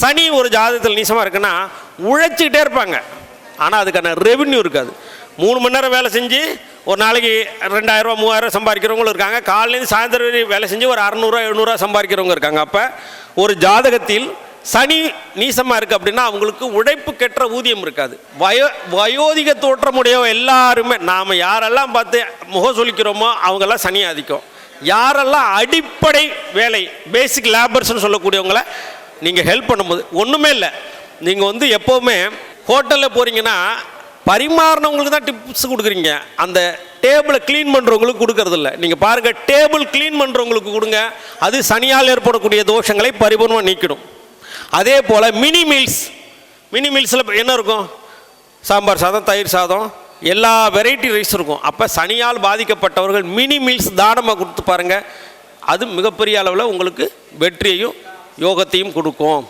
சனி ஒரு ஜாதகத்தில் நீசமாக இருக்குன்னா உழைச்சிக்கிட்டே இருப்பாங்க. ஆனால் அதுக்கான ரெவென்யூ இருக்காது. மூணு மணி நேரம் வேலை செஞ்சு ஒரு நாளைக்கு ரெண்டாயிரரூவா மூவாயிரம் சம்பாதிக்கிறவங்களும் இருக்காங்க. காலையிலேருந்து சாயந்தரம் வரையும் வேலை செஞ்சு ஒரு அறநூறுவா எழுநூறுவா சம்பாதிக்கிறவங்க இருக்காங்க. அப்போ ஒரு ஜாதகத்தில் சனி நீசமாக இருக்குது அப்படின்னா அவங்களுக்கு உழைப்பு கெட்ட ஊதியம் இருக்காது. வயோ வயோதிக தோற்றமுடைய எல்லாருமே நாம் யாரெல்லாம் பார்த்து முகம் சொல்லிக்கிறோமோ அவங்கெல்லாம் சனி ஆதிக்கும். யாரெல்லாம் அடிப்படை வேலை பேசிக் லேபர்ஸ்னு சொல்லக்கூடியவங்களை நீங்கள் ஹெல்ப் பண்ணும்போது ஒன்றுமே இல்லை. நீங்கள் வந்து எப்போவுமே ஹோட்டலில் போகிறீங்கன்னா பரிமாறினவங்களுக்கு தான் டிப்ஸ் கொடுக்குறீங்க. அந்த டேபிளை க்ளீன் பண்ணுறவங்களுக்கு கொடுக்கறதில்ல நீங்கள் பாருங்கள் டேபிள் க்ளீன் பண்ணுறவங்களுக்கு கொடுங்க. அது சனியால் ஏற்படக்கூடிய தோஷங்களை பரிபூர்ணமாக நீக்கிடும். அதே போல் மினி மீல்ஸ் மினி மீல்ஸில் என்ன இருக்கும்? சாம்பார் சாதம் தயிர் சாதம் எல்லா வெரைட்டி ரைஸ் இருக்கும். அப்போ சனியால் பாதிக்கப்பட்டவர்கள் மினி மீல்ஸ் தானமாக கொடுத்து பாருங்கள் அது மிகப்பெரிய அளவில் உங்களுக்கு வெற்றியையும் யோகத்தையும் கொடுக்கும்.